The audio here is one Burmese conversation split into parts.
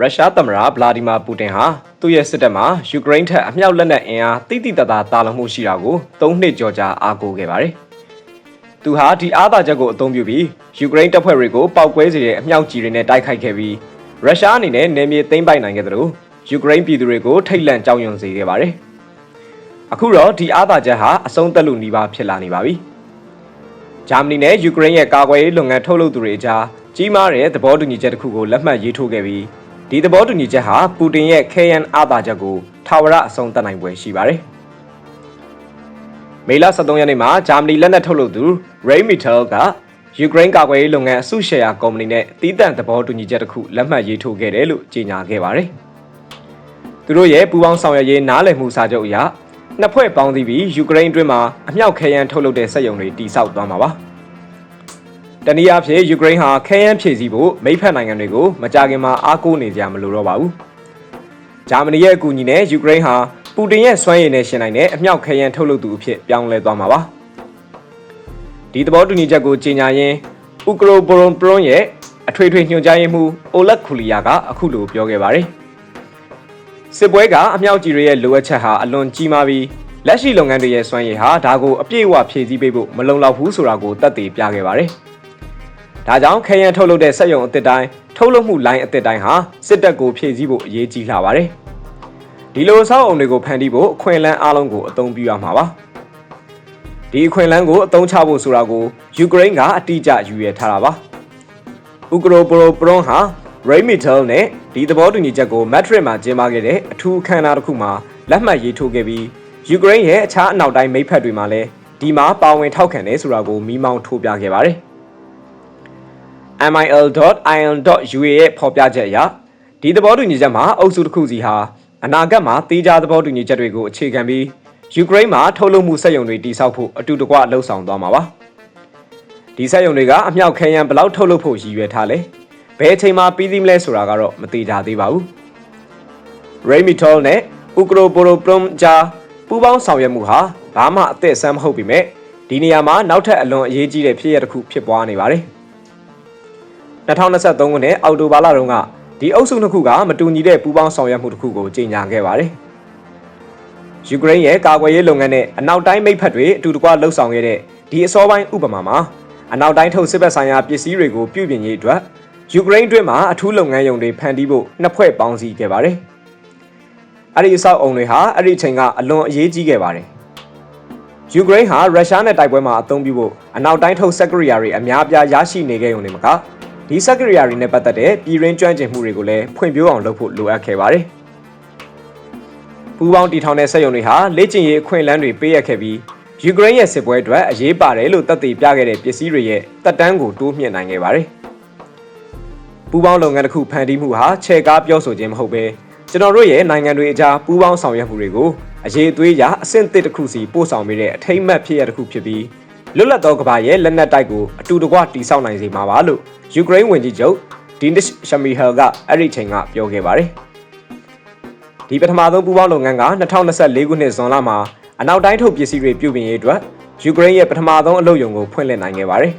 ရုရှားသမ္မတဗလာဒီမာပူတင်ဟာသူ့ရဲ့စစ်တပ်မှာယူကရိန်းထက်အမြောက်လက်နက်အင်အားတိတိတတ်တာတာလုံမှုရှိတာကို၃နှစ်ကျော်ကြာအားကိုးခဲ့ပါတယ်။သူဟာဒီအားသာချက်ကိုအသုံးပြုပြီးယူကရိန်းတပ်ဖွဲ့တွေကိုပောက်ကွဲစေတဲ့အမြောက်ကြီးတွေနဲ့တိုက်ခိုက်ခဲ့ပြီးရုရှားအနေနဲ့နယ်မြေသိမ်းပိုက်နိုင်ခဲ့တယ်လို့ယူကရိန်းပြည်သူတွေကိုထိတ်လန့်ကြောက်ရွံ့စေခဲ့ပါတယ်။အခုတော့ဒီအားသာချက်ဟာအဆုံးသက်လို့နှီးပါဖြစ်လာနေပါပြီ။ဂျာမနီနဲ့ယူကရိန်းရဲ့ကာကွယ်ရေးလုပ်ငန်းထုတ်လုပ်သူတွေကြားကြီးမားတဲ့သဘောတူညီချက်တစ်ခုကိုလက်မှတ်ရေးထိုးခဲ့ပြီး ဒီသဘောတူညီချက်ဟာပူတင်ရဲ့ခဲယမ်းအားသာချက်ကိုထာဝရအဆုံးသတ်နိုင်ပွဲရှိပါတယ်။မေလ23ရက်နေ့မှာဂျာမနီလက်နက်ထုတ်လုပ်သူ Rheinmetall ကယူကရိန်းကာကွယ်ရေးလုပ်ငန်းအစုရှယ်ယာကုမ္ပဏီနဲ့တီးတန့်သဘောတူညီချက်တစ်ခုလက်မှတ်ရေးထိုးခဲ့တယ်လို့ကြေညာခဲ့ပါတယ်။သူတို့ရဲ့ပူးပေါင်းဆောင်ရွက်ရေးနားလည်မှုစာချုပ်အရနှစ်ဖွဲ့ပေါင်းသီးပြီးယူကရိန်းအတွင်းမှာအမြောက်ခဲယမ်းထုတ်လုပ်တဲ့စက်ရုံတွေတည်ဆောက်သွားမှာပါ။ တနည်းအားဖြင့်ယူကရိန်းဟာခဲယမ်းဖြည့်ဆည်းဖို့မိဖက်နိုင်ငံတွေကိုမကြာခင်မှာအားကိုးနေကြမလို့တော့ပါဘူး။ဂျာမနီရဲ့အကူအညီနဲ့ယူကရိန်းဟာပူတင်ရဲ့စွမ်းရည်နဲ့ရှင်နိုင်တဲ့အမြောက်ခဲယမ်းထုတ်လုပ်သူအဖြစ်ပြောင်းလဲသွားမှာပါ။ဒီသဘောတူညီချက်ကိုကြေညာရင်းဥကရိုဘရွန်ပရွန်ရဲ့အထွေထွေညွှန်ကြားရေးမှူးအိုလက်ခူလီယာကအခုလိုပြောခဲ့ပါတယ်။စစ်ပွဲကအမြောက်ကြီးတွေရဲ့လိုအပ်ချက်ဟာအလွန်ကြီးမားပြီးလက်ရှိလုပ်ငန်းတွေရဲ့စွမ်းရည်ဟာဒါကိုအပြည့်အဝဖြည့်ဆည်းပေးဖို့မလုံလောက်ဘူးဆိုတာကိုသက်သေပြခဲ့ပါတယ်။ ဒါကြောင့်ခရမ်းထုတ်လုပ်တဲ့စက်ရုံအသစ်တိုင်းထုတ်လုပ်မှုလိုင်းအသစ်တိုင်းဟာစစ်တပ်ကိုဖြည့်ဆည်းဖို့အရေးကြီးလာပါတယ်။ဒီလိုအဆောက်အုံတွေကိုဖန်တီးဖို့အခွင့်အလမ်းအားလုံးကိုအသုံးပြုရမှာပါ။ဒီအခွင့်အလမ်းကိုအသုံးချဖို့ဆိုတာကိုယူကရိန်းကအတိအကျယူရထားတာပါ။ဥကရိုပရိုပရွန်ဟာရိမီတယ်နဲ့ဒီသဘောတူညီချက်ကိုမက်ထရစ်မှာကျင်းပခဲ့တဲ့အထူးအခမ်းအနားတစ်ခုမှာလက်မှတ်ရေးထိုးခဲ့ပြီးယူကရိန်းရဲ့အခြားအနောက်တိုင်းမိတ်ဖက်တွေမှာလည်းဒီမှာပါဝင်ထောက်ခံတယ်ဆိုတာကိုမိမောင်းထိုးပြခဲ့ပါတယ်။ mil.il.ua ရဲ့ဖော်ပြချက်အရဒီသဘောတူညီချက်မှာအုပ်စုတစ်ခုစီဟာအနာဂတ်မှာတေးကြသဘောတူညီချက်တွေကိုအခြေခံပြီးယူကရိန်းမှာထုတ်လုပ်မှုစက်ရုံတွေတည်ဆောက်ဖို့အတူတကွလှုံ့ဆော်သွားမှာပါဒီစက်ရုံတွေကအမြောက်ခဲယမ်းဘယ်လောက်ထုတ်လုပ်ဖို့ရည်ရွယ်ထားလဲဘယ်အချိန်မှာပြီးသီးမလဲဆိုတာကတော့မသေးကြသေးပါဘူး Raymitol နဲ့ Ukroboroprom ကြားပူးပေါင်းဆောင်ရွက်မှုဟာဘာမှအသက်ဆန်းမဟုတ်ပေမဲ့ဒီနေရာမှာနောက်ထပ်အလွန်အရေးကြီးတဲ့ဖြစ်ရပ်တစ်ခုဖြစ်ပွားနေပါတယ် 2023ခုနှစ်အောက်တိုဘာလတုန်းကဒီအုပ်စုနှစ်ခုကမတူညီတဲ့ပူးပေါင်းဆောင်ရွက်မှုတစ်ခုကိုကြေညာခဲ့ပါတယ်။ယူကရိန်းရဲ့ကာကွယ်ရေးလုပ်ငန်းနဲ့အနောက်တိုင်းမိတ်ဖက်တွေအတူတကွလှုပ်ဆောင်ခဲ့တဲ့ဒီအစောပိုင်းဥပမာမှာအနောက်တိုင်းထုတ်စစ်ဘက်ဆိုင်ရာပစ္စည်းတွေကိုပြုပြင်ရေးအတွက်ယူကရိန်းအတွင်းမှာအထူးလုပ်ငန်းရုံတွေဖန်တီးဖို့နှစ်ဖွဲ့ပေါင်းစည်းခဲ့ပါတယ်။အဲ့ဒီအဆောက်အုံတွေဟာအဲ့ဒီအချိန်ကအလွန်အရေးကြီးခဲ့ပါတယ်။ယူကရိန်းဟာရုရှားနဲ့တိုက်ပွဲမှာအသုံးပြုဖို့အနောက်တိုင်းထုတ်စက်ကရိယာတွေအများအပြားရရှိနေခဲ့ုံနဲ့မက ဒီစက်ကရိယာတွေနဲ့ပတ်သက်တဲ့ပြည်ရင်းကျွမ်းကျင်မှုတွေကိုလည်းဖွံ့ဖြိုးအောင်လုပ်ဖို့လိုအပ်ခဲ့ပါတယ်။ပူးပေါင်းတီထောင်တဲ့စက်ရုံတွေဟာလေ့ကျင့်ရေးအခွင့်အလမ်းတွေပေးရခဲ့ပြီးယူကရိန်းရဲ့စစ်ပွဲအတွက်အရေးပါတယ်လို့သက်သေပြခဲ့တဲ့ပစ္စည်းတွေရဲ့တက်တန်းကိုတိုးမြှင့်နိုင်ခဲ့ပါတယ်။ပူးပေါင်းလုပ်ငန်းတစ်ခုဖန်တီးမှုဟာခြေကားပြောဆိုခြင်းမဟုတ်ဘဲကျွန်တော်တို့ရဲ့နိုင်ငံတွေအကြားပူးပေါင်းဆောင်ရွက်မှုတွေကိုအရေးအသွေးရအဆင့်သစ်တစ်ခုစီပို့ဆောင်ပေးတဲ့အထိမ့်မှတ်ဖြစ်ရတစ်ခုဖြစ်ပြီး လွတ်လပ်သောကမ္ဘာရဲ့လက်နက်တိုက်ကိုအတူတကွတီဆောက်နိုင်စေမှာပါလို့ယူကရိန်းဝန်ကြီးချုပ်ဒီနစ်ရှမီဟယ်ကအဲ့ဒီချိန်ကပြောခဲ့ပါတယ်။ဒီပထမဆုံးပူးပေါင်းလုပ်ငန်းက2024ခုနှစ်ဇွန်လမှာအနောက်တိုင်းထုတ်ပစ္စည်းတွေပြုပြင်ရေးအတွက်ယူကရိန်းရဲ့ပထမဆုံးအလုပ်ရုံကိုဖွင့်လှစ်နိုင်ခဲ့ပါတယ်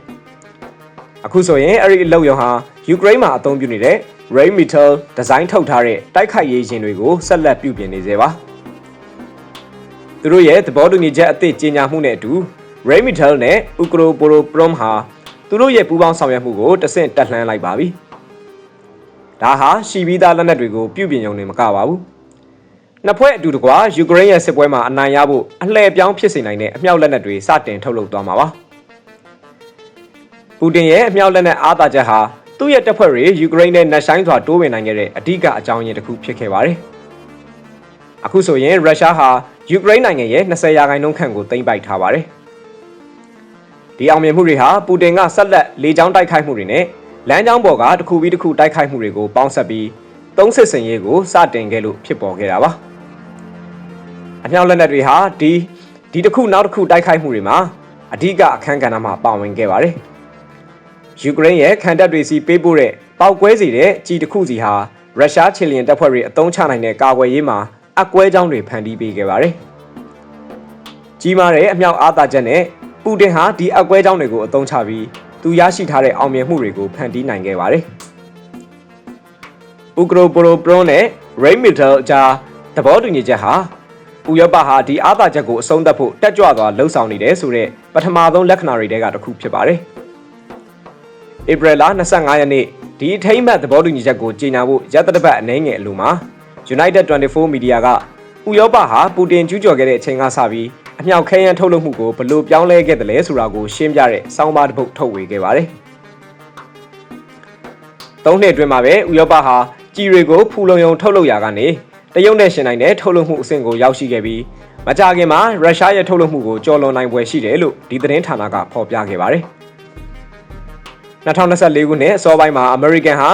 ။အခုဆိုရင်အဲ့ဒီအလုပ်ရုံဟာယူကရိန်းမှာအသုံးပြုနေတဲ့ Rheinmetall ဒီဇိုင်းထုတ်ထားတဲ့တိုက်ခိုက်ရေးယာဉ်တွေကိုဆက်လက်ပြုပြင်နေသေးပါ။သူတို့ရဲ့သဘောတူညီချက်အသစ်ကြေညာမှုနဲ့အတူ Rheinmetall နဲ့ Ukroboroprom ဟာသူတို့ရဲ့ပူးပေါင်းဆောင်ရွက်မှုကိုတဆင့်တက်လှမ်းလိုက်ပါပြီ။ဒါဟာရှီဘီသားလက်နက်တွေကိုပြုပြင်ရုံနဲ့မကပါဘူး။နှစ်ဖွဲ့အတူတကွာယူကရိန်းရဲ့စစ်ပွဲမှာအနိုင်ရဖို့အလှည့်ပြောင်းဖြစ်စေနိုင်တဲ့အမြောက်လက်နက်တွေစတင်ထုတ်လုပ်သွားမှာပါ။ပူတင်ရဲ့အမြောက်လက်နက်အားသာချက်ဟာသူ့ရဲ့တပ်ဖွဲ့တွေယူကရိန်းနဲ့နှက်ဆိုင်စွာတိုးဝင်နိုင်ခဲ့တဲ့အဓိကအကြောင်းရင်းတစ်ခုဖြစ်ခဲ့ပါတယ်။အခုဆိုရင်ရုရှားဟာယူကရိန်းနိုင်ငံရဲ့20ရာခိုင်နှုန်းခန့်ကိုသိမ်းပိုက်ထားပါတယ်။ ဒီအောင်မြင်မှုတွေဟာပူတင်ကဆက်လက်လေကြောင်းတိုက်ခိုက်မှုတွေနဲ့လမ်းကြောင်းပေါ်ကတစ်ခုပြီးတစ်ခုတိုက်ခိုက်မှုတွေကိုပေါင်းဆက်ပြီးသုံးစစ်စင်ရေးကိုစတင်ခဲ့လို့ဖြစ်ပေါ်ခဲ့တာပါအမြောက်လက်နက်တွေဟာဒီဒီတစ်ခုနောက်တစ်ခုတိုက်ခိုက်မှုတွေမှာအဓိကအခန်းကဏ္ဍမှာပါဝင်ခဲ့ပါတယ်ယူကရိန်းရဲ့ခံတပ်တွေစီပေးပို့တဲ့ပောက်ကွဲစီတဲ့ကြီးတစ်ခုစီဟာရုရှားချီလီယန်တပ်ဖွဲ့တွေအုံချနိုင်တဲ့ကာကွယ်ရေးမှာအကွဲကြောင်းတွေဖန်တီးပေးခဲ့ပါတယ်ကြီးမားတဲ့အမြောက်အားသာချက်နဲ့ ပူတင်ဟာဒီအကွဲကြောင်းတွေကိုအသုံးချပြီးသူရရှိထားတဲ့အောင်မြင်မှုတွေကိုဖန်တီးနိုင်ခဲ့ပါတယ်။ဥကရိုပရိုပရွန်နဲ့ Ray Mitchell အကြားသဘောတူညီချက်ဟာဥရောပဟာဒီအားသာချက်ကိုအဆုံးသတ်ဖို့တက်ကြွစွာလှုံ့ဆော်နေတယ်ဆိုတဲ့ပထမဆုံးလက္ခဏာတွေတဲကတစ်ခုဖြစ်ပါတယ်။ဧပြီလ25ရက်နေ့ဒီအထိမ့်မှတ်သဘောတူညီချက်ကိုကြေညာဖို့ရသက်တပတ်အနှဲငယ်အလိုမှာ United 24 Media ကဥရောပဟာပူတင်ကျူးကျော်ခဲ့တဲ့အချိန်ကစပြီး အမြောက်ခဲယမ်းထုတ်လုပ်မှုကိုဘလို့ပြောင်းလဲခဲ့တယ်လဲဆိုတာကိုရှင်းပြတဲ့စောင်းပါတစ်ပုဒ်ထုတ်ဝေခဲ့ပါတယ်။သုံးနှစ်အတွင်းမှာပဲဥရောပဟာကြီးတွေကိုဖူလုံယုံထုတ်လုပ်ရာကနေတရုတ်နဲ့ရှင်နိုင်တဲ့ထုတ်လုပ်မှုအဆင့်ကိုရောက်ရှိခဲ့ပြီးမကြာခင်မှာရုရှားရဲ့ထုတ်လုပ်မှုကိုကျော်လွန်နိုင်ပွဲရှိတယ်လို့ဒီသတင်းဌာနကဖော်ပြခဲ့ပါတယ်။2024ခုနှစ်အစောပိုင်းမှာအမေရိကန်ဟာ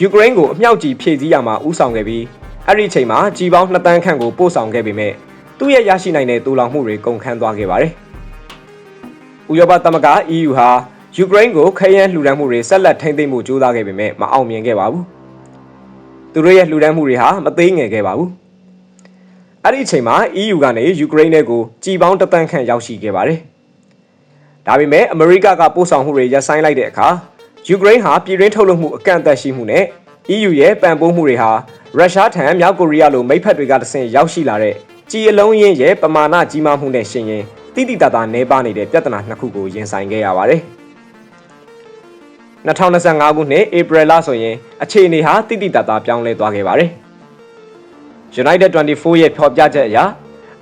ယူကရိန်းကိုအမြောက်ကြီးဖြည့်ဆည်းရမှာဥဆောင်ခဲ့ပြီးအဲ့ဒီအချိန်မှာကြီးပေါင်း2တန်းခန့်ကိုပို့ဆောင်ခဲ့ပေမဲ့ သူ့ရဲ့ရရှိနိုင်တဲ့တူလောင်မှုတွေကုန်ခန်းသွားခဲ့ပါတယ်။ဥရောပသမဂ္ဂ EU ဟာယူကရိန်းကိုခရမ်းလှူဒန်းမှုတွေဆက်လက်ထိန်းသိမ်းမှုကြိုးစားခဲ့ပေမဲ့မအောင်မြင်ခဲ့ပါဘူး။သူတို့ရဲ့လှူဒန်းမှုတွေဟာမသေးငယ်ခဲ့ပါဘူး။အဲ့ဒီအချိန်မှာ EU ကနေယူကရိန်းတွေကိုကြီးပေါင်းတသန်းခန့်ရောက်ရှိခဲ့ပါတယ်။ဒါပေမဲ့အမေရိကကပို့ဆောင်မှုတွေရပ်ဆိုင်းလိုက်တဲ့အခါယူကရိန်းဟာပြည်တွင်းထုတ်လုပ်မှုအကန့်အသတ်ရှိမှုနဲ့ EU ရဲ့ပံ့ပိုးမှုတွေဟာရုရှားထံမြောက်ကိုရီးယားလိုမိတ်ဖက်တွေကတဆင့်ရောက်ရှိလာတဲ့ ကြီးအလုံးရင်းရဲ့ပမာဏကြီးမားမှုနဲ့ရှင်ရင်တိတိတတ်တာနေပါနေတဲ့ပြဿနာနှစ်ခုကိုရင်ဆိုင်ခဲ့ရပါတယ်။2025ခုနှစ်ဧပြီလဆိုရင်အခြေအနေဟာတိတိတတ်တာပြောင်းလဲသွားခဲ့ပါတယ်။ United 24ရဲ့ဖော်ပြချက်အရ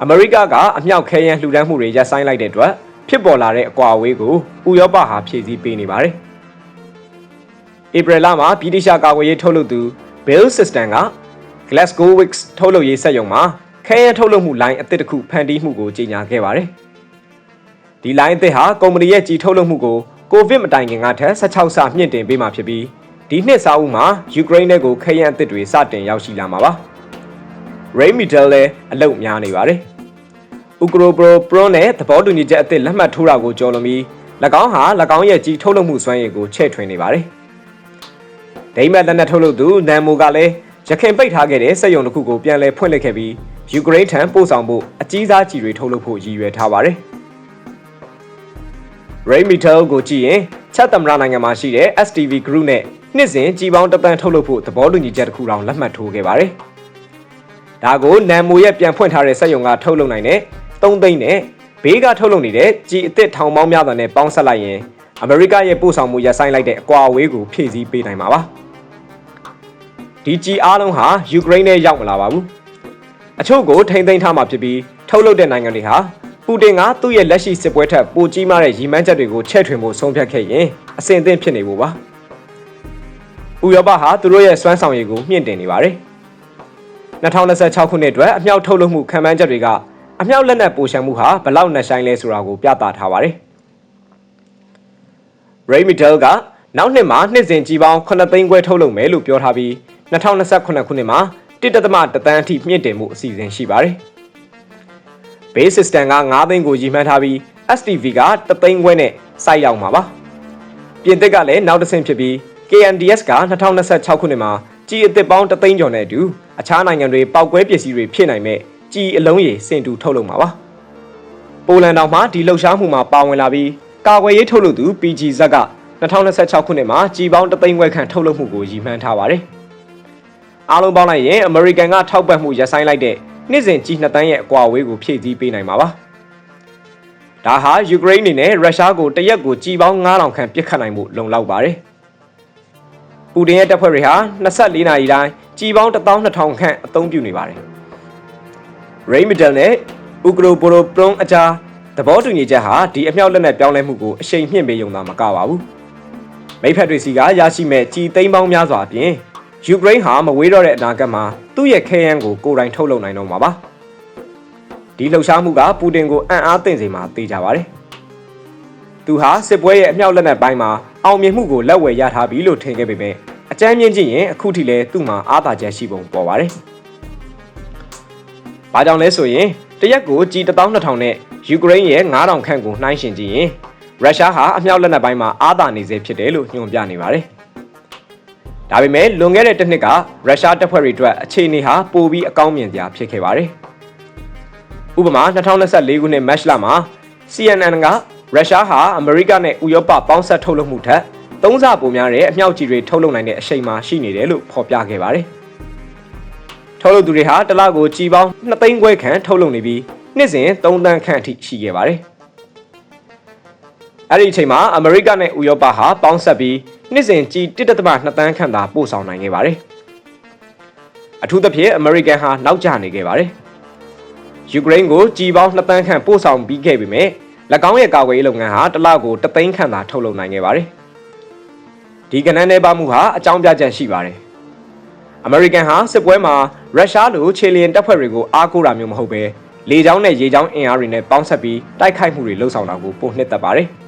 အမေရိကကအမြောက်ခဲယမ်းလှူဒန်းမှုတွေရပ်ဆိုင်းလိုက်တဲ့အတွက်ဖြစ်ပေါ်လာတဲ့အကွာအဝေးကိုဥရောပဟာဖြည့်ဆည်းပေးနေပါတယ်။ဧပြီလမှာဗြိတိရှကာကွယ်ရေးထုတ်လုပ်သူ Bill System က Glasgow Wicks ထုတ်လုပ်ရေးစက်ရုံမှာ ခဲယမ်းထုတ်လုပ်မှုလိုင်းအသစ်တစ်ခုဖန်တီးမှုကိုကြေညာခဲ့ပါတယ်။ဒီလိုင်းအသစ်ဟာကုမ္ပဏီရဲ့ကြီးထုတ်လုပ်မှုကိုကိုဗစ်မတိုင်ခင်ကထက်16ဆမြင့်တင်ပေးမှာဖြစ်ပြီးဒီနှစ်စာအုပ်မှာယူကရိန်းနယ်ကိုခဲယမ်းအသစ်တွေစတင်ရောက်ရှိလာမှာပါ။ Ray Metal လည်းအလုပ်များနေပါတယ်။ Ukropro Pro နဲ့သဘောတူညီချက်အသစ်လက်မှတ်ထိုးတာကိုကြော်လွန်ပြီး၎င်းဟာ၎င်းရဲ့ကြီးထုတ်လုပ်မှုစွမ်းရည်ကိုချဲ့ထွင်နေပါတယ်။ဒိမတ်လက်နက်ထုတ်လုပ်သူနန်မိုကလည်းရခင်ပိတ်ထားခဲ့တဲ့စက်ရုံတစ်ခုကိုပြန်လည်ဖွင့်လှစ်ခဲ့ပြီး ယူကရိန်းထံပို့ဆောင်ဖို့အကြီးစားကြီးတွေထုတ်လုပ်ဖို့ရည်ရွယ်ထားပါတယ်။ Ray Metal ကိုကြည့်ရင်ချက်သမရနိုင်ငံမှာရှိတဲ့ STV Group နဲ့နှစ်စဉ်ကြီးပေါင်းတပန်းထုတ်လုပ်ဖို့သဘောတူညီချက်တစ်ခုတောင်လက်မှတ်ထိုးခဲ့ပါတယ်။ဒါကိုနမ်မိုရဲ့ပြန်ဖွင့်ထားတဲ့စက်ရုံကထုတ်လုပ်နိုင်တဲ့3သိန်းနဲ့ဘေးကထုတ်လုပ်နေတဲ့ကြီးအစ်စ်ထောင်ပေါင်းများစွာနဲ့ပေါင်းဆက်လိုက်ရင်အမေရိကရဲ့ပို့ဆောင်မှုရပ်ဆိုင်းလိုက်တဲ့အကွာအဝေးကိုဖြည့်ဆည်းပေးနိုင်မှာပါ။ဒီကြီးအားလုံးဟာယူကရိန်းနဲ့ရောက်မလာပါဘူး။ အချို့ကိုထိမ့်သိမ်းထားမှာဖြစ်ပြီးထုတ်လုပ်တဲ့နိုင်ငံတွေဟာပူတင်ကသူ့ရဲ့လက်ရှိစစ်ပွဲထက်ပိုကြီးမားတဲ့ရည်မှန်းချက်တွေကိုချဲ့ထွင်ဖို့ဆုံးဖြတ်ခဲ့ရင်အဆင်သင့်ဖြစ်နေဖို့ပါ။ဥရောပဟာသူတို့ရဲ့စွမ်းဆောင်ရည်ကိုမြင့်တင်နေပါတယ်။2026ခုနှစ်အတွက်အမြောက်ထုတ်လုပ်မှုခံမှန်းချက်တွေကအမြောက်လက်နက်ပိုရှံမှုဟာဘလောက်နှဆိုင်လဲဆိုတာကိုပြသထားပါတယ်။ Ray Metal ကနောက်နှစ်မှာနှစ်စဉ်ကြီးပေါင်း9သိန်းခွဲထုတ်လုပ်မယ်လို့ပြောထားပြီး2028ခုနှစ်မှာ 1.3တန်းအထိမြင့်တင်မှုအစီအစဉ်ရှိပါတယ်။ base system က9သိန်းကိုရည်မှန်းထားပြီး STV က3သိန်းခွဲနဲ့စိုက်ရောက်မှာပါပြင်သစ်ကလည်းနောက်တစ်ဆင့်ဖြစ်ပြီး KNDS က2026ခုနှစ်မှာကြီးအသစ်ပေါင်း3သိန်းကျော်နဲ့အတူအခြားနိုင်ငံတွေပောက်ကွဲပစ္စည်းတွေဖြစ်နိုင်မဲ့ကြီးအလုံးရည်စင်တူထုတ်လုပ်မှာပါပိုလန်တောင်မှဒီလှုပ်ရှားမှုမှာပါဝင်လာပြီးကာကွယ်ရေးထုတ်လုပ်သူ PGZ က2026ခုနှစ်မှာကြီးပေါင်း3သိန်းခွဲခန့်ထုတ်လုပ်မှုကိုရည်မှန်းထားပါတယ် အားလုံးပေါင်းလိုက်ရင်အမေရိကန်ကထောက်ပံ့မှုရပ်ဆိုင်းလိုက်တဲ့နှစ်စဉ်ကြီးနှစ်တန်းရဲ့အကွာအဝေးကိုဖြည့်ဆည်းပေးနိုင်မှာပါ။ဒါဟာယူကရိန်းအနေနဲ့ရုရှားကိုတရက်ကိုကြီးပေါင်း9000ခန့်ပစ်ခတ်နိုင်မှုလုံလောက်ပါတယ်။ပူတင်ရဲ့တပ်ဖွဲ့တွေဟာ24နာရီတိုင်းကြီးပေါင်း12000ခန့်အသုံးပြုနေပါတယ်။ Ray Metal နဲ့ Ukroporo Pron အကြားသဘောတူညီချက်ဟာဒီအမြောက်လက်နက်ပြောင်းလဲမှုကိုအရှိန်မြင့်ပေးုံသာမကပါဘူး။မိဖက်တွေစီကရရှိမဲ့ကြီးသိန်းပေါင်းများစွာအပြင် ယူကရိန်းဟာမဝေးတော့တဲ့အနာဂတ်မှာသူ့ရဲ့ခဲယမ်းကိုကိုယ်တိုင်ထုတ်လုပ်နိုင်တော့မှာပါဒီလှုပ်ရှားမှုကပူတင်ကိုအံ့အားသင့်စေမှာသိကြပါတယ်သူဟာစစ်ပွဲရဲ့အမြောက်လက်နက်ပိုင်းမှာအောင်မြင်မှုကိုလက်ဝယ်ရထားပြီလို့ထင်ခဲ့ပေမဲ့အကြမ်းမြင့်ကြည့်ရင်အခုထိလည်းသူ့မှာအားသာချက်ရှိပုံပေါ်ပါတယ်။ဘာကြောင့်လဲဆိုရင်တရက်ကိုကြီး12000နဲ့ယူကရိန်းရဲ့9000ခန့်ကိုနှိုင်းယှဉ်ကြည့်ရင်ရုရှားဟာအမြောက်လက်နက်ပိုင်းမှာအားသာနေစေဖြစ်တယ်လို့ညွှန်ပြနေပါတယ်။ ဒါပေမဲ့လွန်ခဲ့တဲ့တစ်နှစ်ကရုရှားတပ်ဖွဲ့တွေအတွက်အခြေအနေဟာပိုပြီးအကောင်းမြင်စရာဖြစ်ခဲ့ပါတယ်။ဥပမာ2024ခုနှစ်မတ်လမှာ CNN ကရုရှားဟာအမေရိကနဲ့ဥရောပပေါင်းဆက်ထုတ်လုပ်မှုထက်သုံးဆပိုများတဲ့အမြောက်ကြီးတွေထုတ်လုပ်နိုင်တဲ့အရှိန်မှာရှိနေတယ်လို့ဖော်ပြခဲ့ပါတယ်ထုတ်လုပ်သူတွေဟာတစ်လကိုကြီးပေါင်း2သိန်းခွဲခန့်ထုတ်လုပ်နေပြီးနှစ်စဉ်3တန်းခန့်အထိရှိခဲ့ပါတယ်။အဲ့ဒီအချိန်မှာအမေရိကနဲ့ဥရောပဟာပေါင်းဆက်ပြီး နှစ်စဉ်ကြီး1.2တန်းခန့်သာပို့ဆောင်နိုင်ခဲ့ပါတယ်။အထူးသဖြင့်အမေရိကန်ဟာနောက်ကျနေခဲ့ပါတယ်။ယူကရိန်းကိုကြီးပေါင်း2တန်းခန့်ပို့ဆောင်ပြီးခဲ့ပေမဲ့၎င်းရဲ့ကာကွယ်ရေးလုပ်ငန်းဟာတစ်လကို3သိန်းခန့်သာထုတ်လုပ်နိုင်ခဲ့ပါတယ်။ဒီကဏ္ဍနယ်ပါမှုဟာအကြောင်းပြချက်ရှိပါတယ်။အမေရိကန်ဟာစစ်ပွဲမှာရုရှားလိုခြေလျင်တပ်ဖွဲ့တွေကိုအားကိုးတာမျိုးမဟုတ်ပဲလေကြောင်းနဲ့ရေကြောင်းအင်အားတွေနဲ့ပေါင်းဆက်ပြီးတိုက်ခိုက်မှုတွေလှုပ်ဆောင်တာကိုပိုနှစ်သက်ပါတယ်။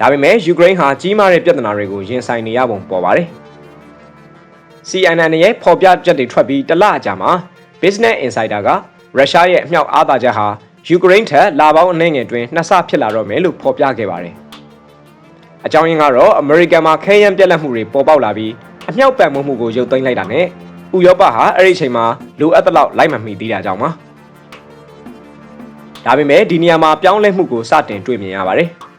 ဒါပေမဲ့ယူကရိန်းဟာကြီးမားတဲ့ပြဿနာတွေကိုရင်ဆိုင်နေရပုံပေါ်ပါတယ်။ CNN ရဲ့ဖော်ပြချက်တွေထွက်ပြီးတလအကြာမှာ Business Insider ကရုရှားရဲ့အမြောက်အားသာချက်ဟာယူကရိန်းထက်လာပေါင်းအနှဲငယ်တွင်နှစ်ဆဖြစ်လာတော့မယ်လို့ဖော်ပြခဲ့ပါတယ်။အကြောင်းရင်းကတော့အမေရိကန်မှာခဲယမ်းပြက်လက်မှုတွေပေါ်ပေါက်လာပြီးအမြောက်ပံ့ပိုးမှုကိုရုပ်သိမ်းလိုက်တာနဲ့ဥရောပဟာအဲ့ဒီအချိန်မှာလိုအပ်တဲ့လောက်လိုက်မမီသေးတာကြောင့်ပါ။ဒါပေမဲ့ဒီနေရာမှာပြောင်းလဲမှုကိုစတင်တွေ့မြင်ရပါတယ်။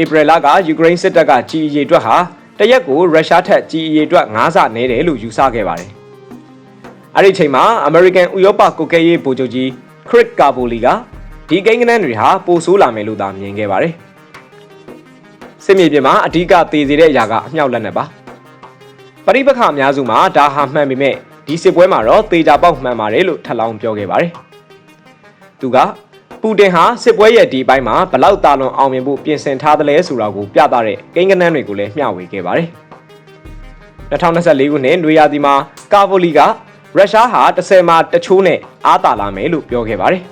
ဧပြီလကယူကရိန်းစစ်တပ်ကကြီးအရေအတွက်ဟာတရက်ကိုရုရှားထက်ကြီးအရေအတွက်9ဆနည်းတယ်လို့ယူဆခဲ့ပါတယ်။အဲ့ဒီချိန်မှာအမေရိကန်ဥရောပကိုကဲရေးဗိုလ်ချုပ်ကြီးခရစ်ကာဘိုလီကဒီကိန်းဂဏန်းတွေဟာပိုဆိုးလာမယ်လို့သာမြင်ခဲ့ပါတယ်။စစ်မြေပြင်မှာအဓိကတည်စေတဲ့အရာကအမြောက်လက်နက်ပါ။ပရိပခအများစုမှာဒါဟာမှန်ပေမဲ့ဒီစစ်ပွဲမှာတော့တေချာပေါက်မှန်ပါတယ်လို့ထပ်လောင်းပြောခဲ့ပါတယ်။သူက ပူတင်ဟာစစ်ပွဲရဲ့ဒီဘက်မှာဘလောက်တာလွန်အောင်မြင်ဖို့ပြင်ဆင်ထားသလဲဆိုတာကိုပြသတဲ့ကိန်းဂဏန်းတွေကိုလည်းမျှဝေခဲ့ပါတယ်။2024ခုနှစ်နွေရာသီမှာကာဗိုလီကရုရှားဟာ10မှာတချိုးနဲ့အားတာလာမယ်လို့ပြောခဲ့ပါတယ်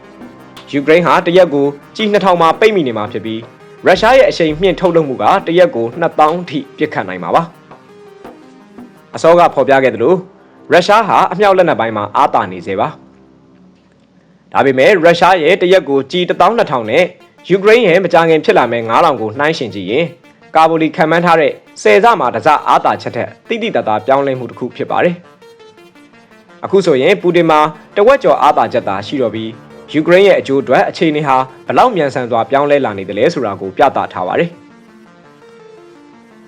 ။ယူကရိန်းဟာတရက်ကိုကြီး2000မှာပိတ်မိနေမှာဖြစ်ပြီးရုရှားရဲ့အရှိန်မြင့်ထုတ်လုပ်မှုကတရက်ကို2000ထိပြစ်ခတ်နိုင်မှာပါ။အစောကဖော်ပြခဲ့သလိုရုရှားဟာအမြောက်လက်နက်ပိုင်းမှာအားတာနေစေပါ။ ဒါပေမဲ့ရုရှားရဲ့တရက်ကိုကြီး12000နဲ့ယူကရိန်းရဲ့မကြခင်ဖြစ်လာမဲ့9000ကိုနှိုင်းယှဉ်ကြည့်ရင်ကာဘိုလီခံမှန်းထားတဲ့ဆယ်စမှာတစအားတာချက်ထက်တိတိတတ်တာပြောင်းလဲမှုတစ်ခုဖြစ်ပါတယ်။အခုဆိုရင်ပူတင်မှာတဝက်ကျော်အားတာချက်သာရှိတော့ပြီးယူကရိန်းရဲ့အကျိုးအတွက်အခြေအနေဟာဘလောက်မြန်ဆန်စွာပြောင်းလဲလာနေတယ်လဲဆိုတာကိုပြသထားပါတယ်။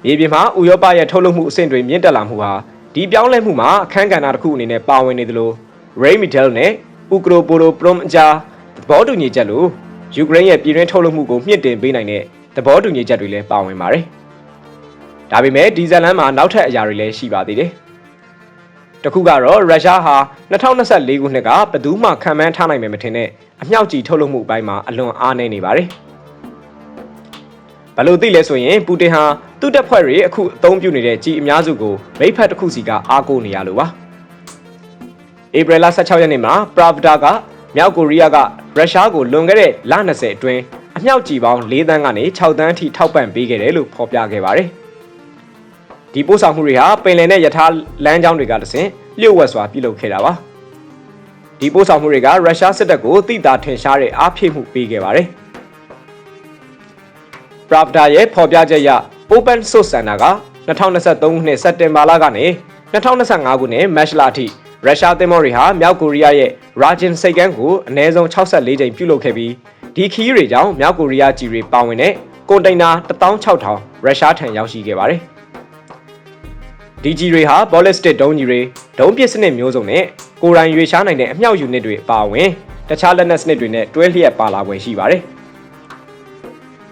မြေပြင်မှာဥရောပရဲ့ထုတ်လုပ်မှုအဆင့်တွေမြင့်တက်လာမှုဟာဒီပြောင်းလဲမှုမှာအခန်းကဏ္ဍတစ်ခုအနေနဲ့ပါဝင်နေသလို Ray Middle နဲ့ ဥကရိုပိုလိုပရွန်အကြားသဘောတူညီချက်လို့ယူကရိန်းရဲ့ပြည်တွင်းထုတ်လုပ်မှုကိုမြင့်တင်ပေးနိုင်တဲ့သဘောတူညီချက်တွေလည်းပါဝင်ပါတယ်။ဒါပေမဲ့ဒီဇယ်လန်မှာနောက်ထပ်အရာတွေလည်းရှိပါသေးတယ်။တခုကတော့ရုရှားဟာ2024ခုနှစ်ကဘယ်သူမှခံမှန်းထားနိုင်မယ်မထင်တဲ့အမြောက်ကြီးထုတ်လုပ်မှုအပိုင်းမှာအလွန်အားနည်းနေပါတယ်။ဘလို့သိလဲဆိုရင်ပူတင်ဟာသူ့တပ်ဖွဲ့တွေအခုအသုံးပြုနေတဲ့ကြီးအများစုကိုမိဖက်တစ်ခုစီကအားကိုးနေရလို့ပါ။ ဧပြီလ16ရက်နေ့မှာပရာဗဒါကမြောက်ကိုရီးယားကရုရှားကိုလွန်ခဲ့တဲ့လ20အတွင်းအမြောက်ကြီးပေါင်း၄တန်းကနေ6တန်းအထိထောက်ပံ့ပေးခဲ့တယ်လို့ဖော်ပြခဲ့ပါတယ်။ဒီပို့ဆောင်မှုတွေဟာပင်လယ်နဲ့ယထာလမ်းကြောင်းတွေကတဆင့်လျှို့ဝှက်စွာပြုလုပ်ခဲ့တာပါ။ဒီပို့ဆောင်မှုတွေကရုရှားစစ်တပ်ကိုတိတာထင်ရှားတဲ့အားဖြည့်မှုပေးခဲ့ပါတယ်။ Pravda ရဲ့ဖော်ပြချက်အရ Open Source Center က2023ခုနှစ်စက်တင်ဘာလကနေ2025ခုနှစ်မတ်လအထိ ရုရှားသင်္ဘောတွေဟာမြောက်ကိုရီးယားရဲ့ရာဂျင်စိတ်ကမ်းကိုအနည်းဆုံး64ကြိမ်ပြုလုပ်ခဲ့ပြီးဒီခီးတွေကြောင့်မြောက်ကိုရီးယားကြီးတွေပါဝင်တဲ့ကွန်တိန်နာ16000ရုရှားထံရောက်ရှိခဲ့ပါတယ်။ဒီကြီးတွေဟာ ballistic ဒုံးကြီးတွေဒုံးပစ်စနစ်မျိုးစုံနဲ့ကိုယ်တိုင်ရွေရှားနိုင်တဲ့အမြောက်ယူနစ်တွေပါဝင်တခြားလက်နက်စနစ်တွေနဲ့တွဲလျက်ပါလာွယ်ရှိပါတယ်။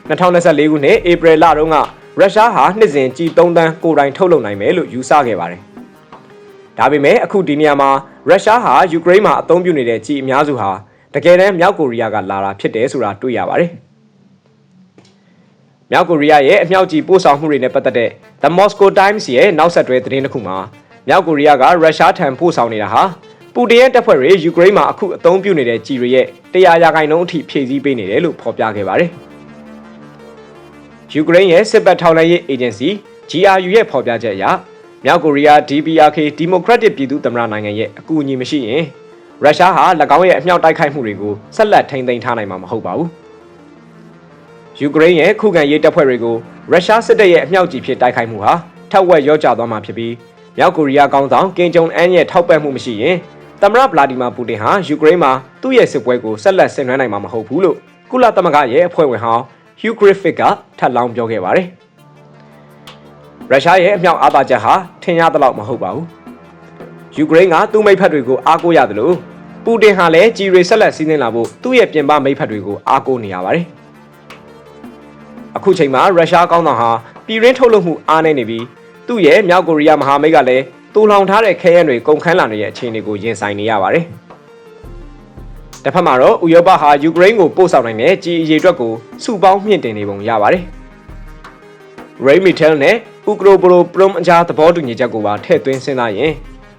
2024ခုနှစ်ဧပြီလတုန်းကရုရှားဟာနှစ်စဉ်ကြီး3တန်းကိုယ်တိုင်ထုတ်လုပ်နိုင်မယ်လို့ယူဆခဲ့ပါတယ် ဒါပေမဲ့အခုဒီနေရာမှာရုရှားဟာယူကရိန်းမှာအသုံးပြုနေတဲ့ကြီးအများစုဟာတကယ်တမ်းမြောက်ကိုရီးယားကလာတာဖြစ်တယ်ဆိုတာတွေ့ရပါတယ်။မြောက်ကိုရီးယားရဲ့အမြောက်ကြီးပို့ဆောင်မှုတွေနဲ့ပတ်သက်တဲ့ The Moscow Times ရဲ့နောက်ဆက်တွဲသတင်းတစ်ခုမှာမြောက်ကိုရီးယားကရုရှားထံပို့ဆောင်နေတာဟာပူတင်ရဲ့တပ်ဖွဲ့တွေယူကရိန်းမှာအခုအသုံးပြုနေတဲ့ကြီးတွေရဲ့တရားရာခိုင်နှုန်းအထိဖြည့်ဆည်းပေးနေတယ်လို့ဖော်ပြခဲ့ပါတယ်။ယူကရိန်းရဲ့စစ်ဘက်ထောက်လှမ်းရေးအေဂျင်စီ GRU ရဲ့ဖော်ပြချက်အရ မြောက်ကိုရီးယား DPRK Democratic ပြည်သူ့သမ္မတနိုင်ငံရဲ့အကူအညီမရှိရင်ရုရှားဟာ၎င်းရဲ့အမြောက်တိုက်ခိုက်မှုတွေကိုဆက်လက်ထိန်းသိမ်းထားနိုင်မှာမဟုတ်ပါဘူး။ယူကရိန်းရဲ့ခုခံရေးတပ်ဖွဲ့တွေကိုရုရှားစစ်တပ်ရဲ့အမြောက်ကြီးဖြစ်တိုက်ခိုက်မှုဟာထပ်ဝက်ရော့ကျသွားမှာဖြစ်ပြီးမြောက်ကိုရီးယားကောင်းဆောင်ကင်ဂျုံအန်ရဲ့ထောက်ပံ့မှုမရှိရင်သမ္မတဗလာဒီမာပူတင်ဟာယူကရိန်းမှာသူ့ရဲ့စစ်ပွဲကိုဆက်လက်ဆင်နွှဲနိုင်မှာမဟုတ်ဘူးလို့ကုလသမဂ္ဂရဲ့အဖွဲ့ဝင်ဟောင်းဟျူဂရစ်ဖစ်ကထပ်လောင်းပြောခဲ့ပါတယ်။ ရုရှားရဲ့အမြောက်အားသာချက်ဟာထင်ရသလောက်မဟုတ်ပါဘူးယူကရိန်းကသူ့မိတ်ဖက်တွေကိုအားကိုးရတယ်လို့ပူတင်ဟာလည်းကြီးရီဆက်လက်စီးနင်းလာဖို့သူ့ရဲ့ပြင်ပမိတ်ဖက်တွေကိုအားကိုးနေရပါတယ်။အခုချိန်မှာရုရှားကောင်းဆောင်ဟာပြည်ရင်းထုတ်လုပ်မှုအားနည်းနေပြီးသူ့ရဲ့မြောက်ကိုရီးယားမဟာမိတ်ကလည်းတူလောင်ထားတဲ့ခဲယမ်းတွေကုန်ခန်းလာနေတဲ့အခြေအနေကိုရင်ဆိုင်နေရပါတယ်။တစ်ဖက်မှာတော့ဥရောပဟာယူကရိန်းကိုပို့ဆောင်နိုင်တဲ့ကြီးအရေးအတွက်ကိုစုပေါင်းမြင့်တင်နေပုံရပါတယ်။ Ray Mitchell နဲ့ Ukropro Prom အကြားသဘောတူညီချက်ကိုပါထည့်သွင်းစဉ်းစားရင်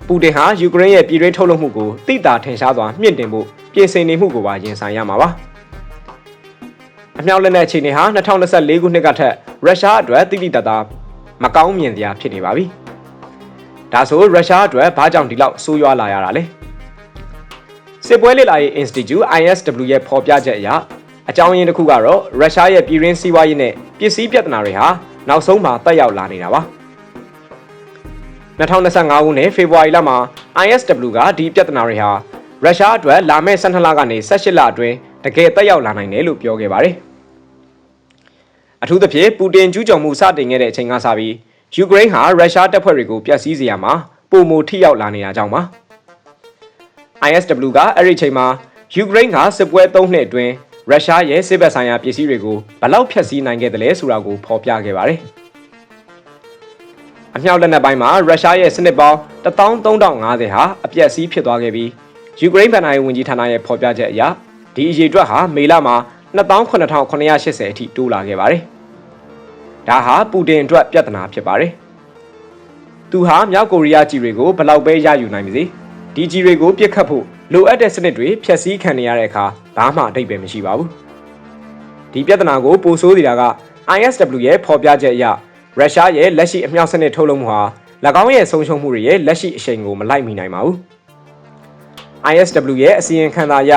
ပူတင်ဟာယူကရိန်းရဲ့ပြည်တွင်းထုတ်လုပ်မှုကိုတိတာထင်ရှားစွာမြင့်တင်ဖို့ပြင်ဆင်နေမှုကိုပါရင်ဆိုင်ရမှာပါ။အမြောက်လက်နက်အခြေအနေဟာ2024ခုနှစ်ကထက်ရုရှားအတွက်တိတိတတ်တာမကောင်းမြင်စရာဖြစ်နေပါပြီ။ဒါဆိုရုရှားအတွက်ဘာကြောင့်ဒီလောက်ဆိုးရွားလာရတာလဲ။စစ်ပွဲလေ့လာရေး Institute ISW ရဲ့ဖော်ပြချက်အရအကြောင်းရင်းတစ်ခုကတော့ရုရှားရဲ့ပြည်တွင်းစီးပွားရေးနဲ့ပစ္စည်းပြဿနာတွေဟာ နောက်ဆုံးမှာတက်ရောက်လာနေတာပါ2025ခုနှစ်ဖေဖော်ဝါရီလမှာ ISW ကဒီပြဿနာတွေဟာရုရှားအတွက်လာမယ့်12လကနေ18လအတွင်းတကယ်တက်ရောက်လာနိုင်တယ်လို့ပြောခဲ့ပါတယ်အထူးသဖြင့်ပူတင်ကျူးကျော်မှုစတင်ခဲ့တဲ့အချိန်ကစပြီးယူကရိန်းဟာရုရှားတပ်ဖွဲ့တွေကိုပျက်စီးစေရမှာပုံမထိရောက်လာနေတာကြောင့်ပါ ISW ကအဲ့ဒီချိန်မှာယူကရိန်းကစစ်ပွဲ၃နှစ်အတွင်း ရုရှားရဲ့စစ်ဘက်ဆိုင်ရာပစ္စည်းတွေကိုဘလောက်ဖျက်ဆီးနိုင်ခဲ့တယ်လဲဆိုတာကိုဖော်ပြခဲ့ပါတယ်။အမြောက်လက်နက်ပိုင်းမှာရုရှားရဲ့စနစ်ပေါင်း13050ဟာအပြက်စီးဖြစ်သွားခဲ့ပြီးယူကရိန်းဗန်နာရေးဝန်ကြီးဌာနရဲ့ဖော်ပြချက်အရဒီအရေအတွက်ဟာမေလမှာ28980အထိတိုးလာခဲ့ပါတယ်။ဒါဟာပူတင်အတွက်ပြဿနာဖြစ်ပါတယ်။သူဟာမြောက်ကိုရီးယားကြီးတွေကိုဘလောက်ပဲရယူနိုင်ပါစေဒီကြီးတွေကိုပြစ်ခတ်ဖို့ လိုအပ်တဲ့စနစ်တွေဖျက်ဆီးခံနေရတဲ့အခါဘာမှအတိတ်ပဲမရှိပါဘူးဒီပြဿနာကိုပိုဆိုးနေတာက ISW ရဲ့ဖော်ပြချက်အရရုရှားရဲ့လက်ရှိအမြောက်စနစ်ထုတ်လုပ်မှုဟာ၎င်းရဲ့ဆုံးရှုံးမှုတွေရဲ့လက်ရှိအရှိန်ကိုမလိုက်မိနိုင်ပါဘူး ISW ရဲ့အစီရင်ခံစာအရ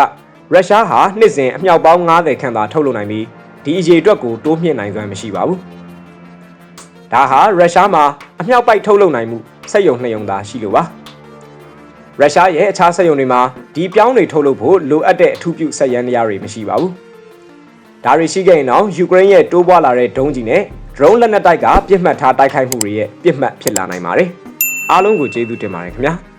ရုရှားဟာနှစ်စဉ်အမြောက်ပေါင်း90ခန့်သာထုတ်လုပ်နိုင်ပြီးဒီအရေးအတွက်ကိုတိုးမြင့်နိုင်စွမ်းမရှိပါဘူးဒါဟာရုရှားမှာအမြောက်ပိုက်ထုတ်လုပ်နိုင်မှုစက်ရုံနှစ်ရုံသာရှိလို့ပါ ရုရှားရဲ့အခြားစက်ရုံတွေမှာဒီပြောင်းတွေထုတ်လုပ်ဖို့လိုအပ်တဲ့အထူးပြုစက်ရန်တရားတွေမရှိပါဘူး။ဒါတွေရှိခဲ့ရင်တော့ယူကရိန်းရဲ့တိုးပွားလာတဲ့ဒုံးကြီးနဲ့ drone လက်နက်တိုက်ကပြစ်မှတ်ထားတိုက်ခိုက်မှုတွေရဲ့ပြစ်မှတ်ဖြစ်လာနိုင်ပါတယ်။အားလုံးကိုကျေးဇူးတင်ပါတယ်ခင်ဗျာ။